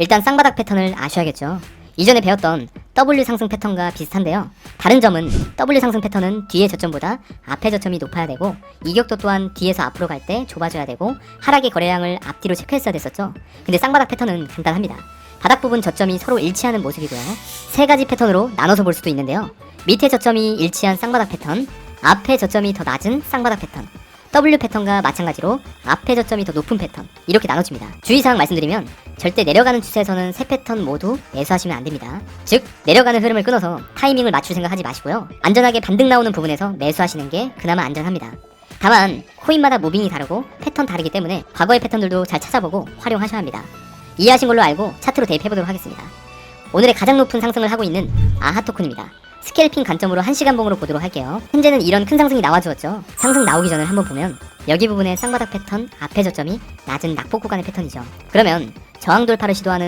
일단 쌍바닥 패턴을 아셔야겠죠. 이전에 배웠던 W 상승 패턴과 비슷한데요. 다른 점은 W 상승 패턴은 뒤의 저점보다 앞의 저점이 높아야 되고 이격도 또한 뒤에서 앞으로 갈 때 좁아져야 되고 하락의 거래량을 앞뒤로 체크했어야 됐었죠. 근데 쌍바닥 패턴은 간단합니다. 바닥 부분 저점이 서로 일치하는 모습이고요. 세 가지 패턴으로 나눠서 볼 수도 있는데요. 밑에 저점이 일치한 쌍바닥 패턴, 앞에 저점이 더 낮은 쌍바닥 패턴, W 패턴과 마찬가지로 앞에 저점이 더 높은 패턴 이렇게 나눠집니다. 주의사항 말씀드리면 절대 내려가는 추세에서는 세 패턴 모두 매수하시면 안 됩니다. 즉 내려가는 흐름을 끊어서 타이밍을 맞출 생각하지 마시고요. 안전하게 반등 나오는 부분에서 매수하시는 게 그나마 안전합니다. 다만 코인마다 무빙이 다르고 패턴 다르기 때문에 과거의 패턴들도 잘 찾아보고 활용하셔야 합니다. 이해하신 걸로 알고 차트로 대입해보도록 하겠습니다. 오늘의 가장 높은 상승을 하고 있는 아하 토큰입니다. 스캘핑 관점으로 1시간 봉으로 보도록 할게요. 현재는 이런 큰 상승이 나와주었죠. 상승 나오기 전을 한번 보면 여기 부분의 쌍바닥 패턴 앞에 저점이 낮은 낙폭 구간의 패턴이죠. 그러면 저항 돌파를 시도하는